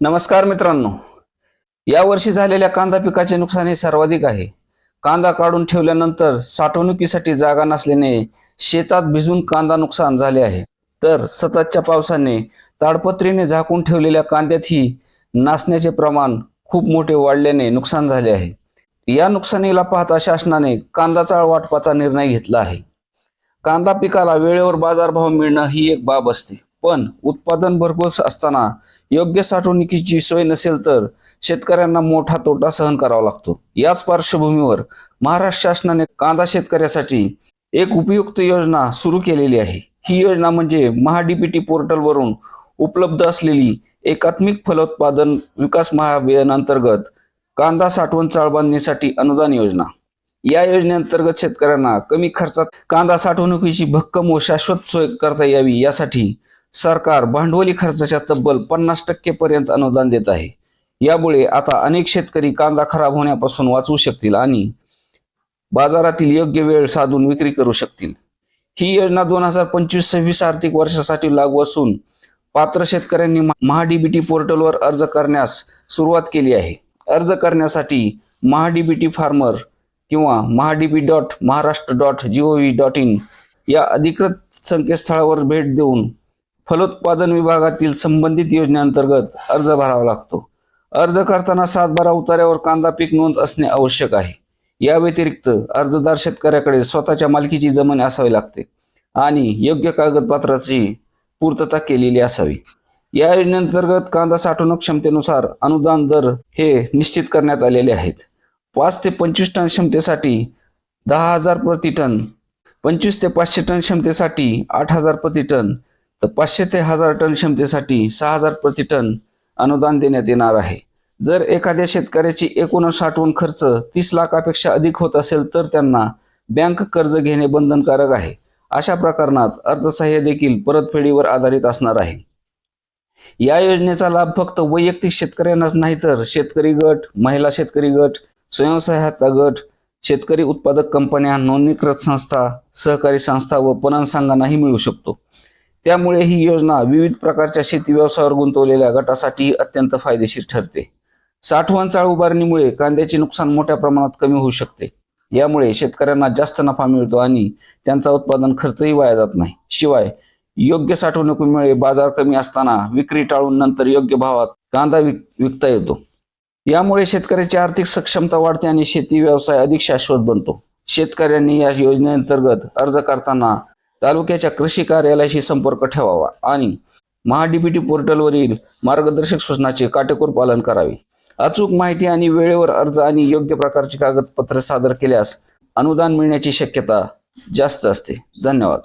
नमस्कार मित्रांनो. यावर्षी झालेल्या कांदा पिकाचे नुकसान हे सर्वाधिक आहे. कांदा काढून ठेवल्यानंतर साठवणुकीसाठी जागा नसल्याने शेतात भिजून कांदा नुकसान झाले आहे. तर सततच्या पावसाने ताडपत्रीने झाकून ठेवलेल्या कांद्यातही नाचण्याचे प्रमाण खूप मोठे वाढल्याने नुकसान झाले आहे. या नुकसानीला पाहता शासनाने कांदा चाळ वाटपाचा निर्णय घेतला आहे. कांदा पिकाला वेळेवर बाजारभाव मिळणं ही एक बाब असते. पण उत्पादन भरघोस असताना योग्य साठवणुकीची सोय नसेल तर शेतकऱ्यांना मोठा तोटा सहन करावा लागतो. याच पार्श्वभूमीवर महाराष्ट्र शासनाने कांदा शेतकऱ्यासाठी एक उपयुक्त योजना सुरू केलेली आहे. ही योजना म्हणजे महाडीपीटी पोर्टलवरून उपलब्ध असलेली एकात्मिक फलोत्पादन विकास महाअभियान अंतर्गत कांदा साठवण चाळबांधणीसाठी अनुदान योजना. या योजनेअंतर्गत शेतकऱ्यांना कमी खर्चात कांदा साठवणुकीची भक्कम व शाश्वत सोय करता यावी यासाठी सरकार भांडवली खर्चाच्या तब्बल पन्नास टक्के पर्यंत अनुदान देत आहे. यामुळे आता अनेक शेतकरी कांदा खराब होण्यापासून वाचवू शकतील आणि बाजारातील योग्य वेळ साधून विक्री करू शकतील. ही योजना दोन हजार पंचवीस सव्वीस आर्थिक वर्षासाठी लागू असून पात्र शेतकऱ्यांनी महाडीबीटी पोर्टलवर अर्ज करण्यास सुरुवात केली आहे. अर्ज करण्यासाठी महाडीबीटी फार्मर किंवा MahaDB dot Maharashtra dot G O V dot in या अधिकृत संकेतस्थळावर भेट देऊन फलोत्पादन विभागातील संबंधित योजनेअंतर्गत अर्ज भरावा लागतो. अर्ज करताना सातबारा उतार्यावर कांदा पीक नोंद असणे आवश्यक आहे. या व्यतिरिक्त अर्जदार शेतकऱ्याकडे स्वतःच्या मालकीची जमीन असावी लागते आणि योग्य कागदपत्राची पूर्तता केलेली असावी. या योजनेअंतर्गत कांदा साठवणूक क्षमतेनुसार अनुदान दर हे निश्चित करण्यात आलेले आहेत. पाच ते पंचवीस टन क्षमतेसाठी दहा हजार प्रति टन पंचवीस ते पाचशे टन क्षमतेसाठी आठ हजार प्रति टन तर पाचशे ते हजार टन क्षमतेसाठी सहा हजार प्रति टन अनुदान देण्यात येणार आहे. जर एखाद्या शेतकऱ्याची एकूण साठवण खर्च तीस लाखापेक्षा अधिक होत असेल तर त्यांना बँक कर्ज घेणे बंधनकारक आहे. अशा प्रकरणात अर्थसहाय्य देखील परतफेडीवर आधारित असणार आहे. या योजनेचा लाभ फक्त वैयक्तिक शेतकऱ्यांनाच नाही तर शेतकरी गट महिला शेतकरी गट स्वयंसहायता गट शेतकरी उत्पादक कंपन्या नोंदणीकृत संस्था सहकारी संस्था व पणन संघांनाही मिळू शकतो. त्यामुळे ही योजना विविध प्रकारच्या शेती व्यवसायावर गुंतवलेल्या गटासाठी अत्यंत फायदेशीर ठरते. साठवण चाळ उभारणीमुळे कांद्याचे नुकसान मोठ्या प्रमाणात कमी होऊ शकते. यामुळे शेतकऱ्यांना जास्त नफा मिळतो आणि त्यांचा उत्पादन खर्चही वाया जात नाही. शिवाय योग्य साठवणुकीमुळे बाजार कमी असताना विक्री टाळून नंतर योग्य भावात कांदा विक विकता येतो. यामुळे शेतकऱ्याची आर्थिक सक्षमता वाढते आणि शेती व्यवसाय अधिक शाश्वत बनतो. शेतकऱ्यांनी या योजनेअंतर्गत अर्ज करताना तालुक्याच्या कृषी कार्यालयाशी संपर्क ठेवावा आणि महाडीबीटी पोर्टलवरील मार्गदर्शक सूचनाचे काटेकोर पालन करावे. अचूक माहिती आणि वेळेवर अर्ज आणि योग्य प्रकारची कागदपत्रे सादर केल्यास अनुदान मिळण्याची शक्यता जास्त असते. धन्यवाद.